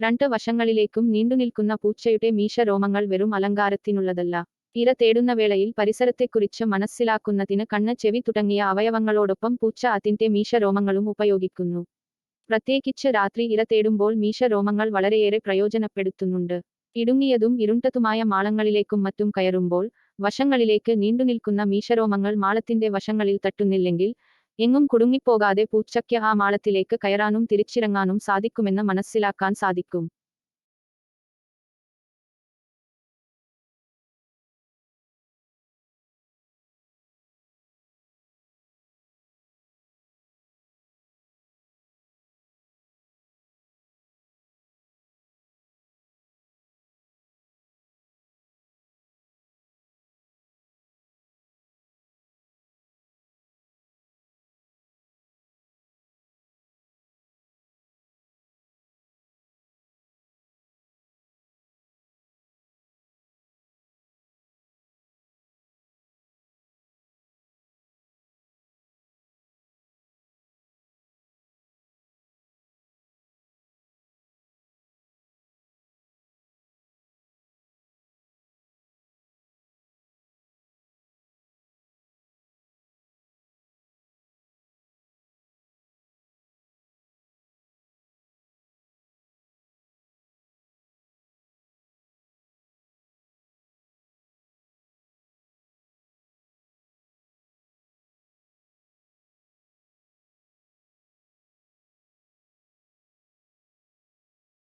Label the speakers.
Speaker 1: രണ്ട് വശങ്ങളിലേക്കും നീണ്ടുനിൽക്കുന്ന പൂച്ചയുടെ മീശരോമങ്ങൾ വെറും അലങ്കാരത്തിനുള്ളതല്ല. ഇര തേടുന്ന വേളയിൽ പരിസരത്തെക്കുറിച്ച് മനസ്സിലാക്കുന്നതിന് കണ്ണ് ചെവി തുടങ്ങിയ അവയവങ്ങളോടൊപ്പം പൂച്ച അതിന്റെ മീശരോമങ്ങളും ഉപയോഗിക്കുന്നു. പ്രത്യേകിച്ച് രാത്രി ഇര തേടുമ്പോൾ മീശരോമങ്ങൾ വളരെയേറെ പ്രയോജനപ്പെടുത്തുന്നുണ്ട്. ഇടുങ്ങിയതും ഇരുണ്ടതുമായ മാളങ്ങളിലേക്കും മറ്റും കയറുമ്പോൾ വശങ്ങളിലേക്ക് നീണ്ടുനിൽക്കുന്ന മീശരോമങ്ങൾ മാളത്തിന്റെ വശങ്ങളിൽ തട്ടുന്നില്ലെങ്കിൽ എങ്ങും കുടുങ്ങിപ്പോകാതെ പൂച്ചയ്ക്ക് ആ മാളത്തിലേക്ക് കയറാനും തിരിച്ചിറങ്ങാനും സാധിക്കുമെന്ന് മനസ്സിലാക്കാൻ സാധിക്കും.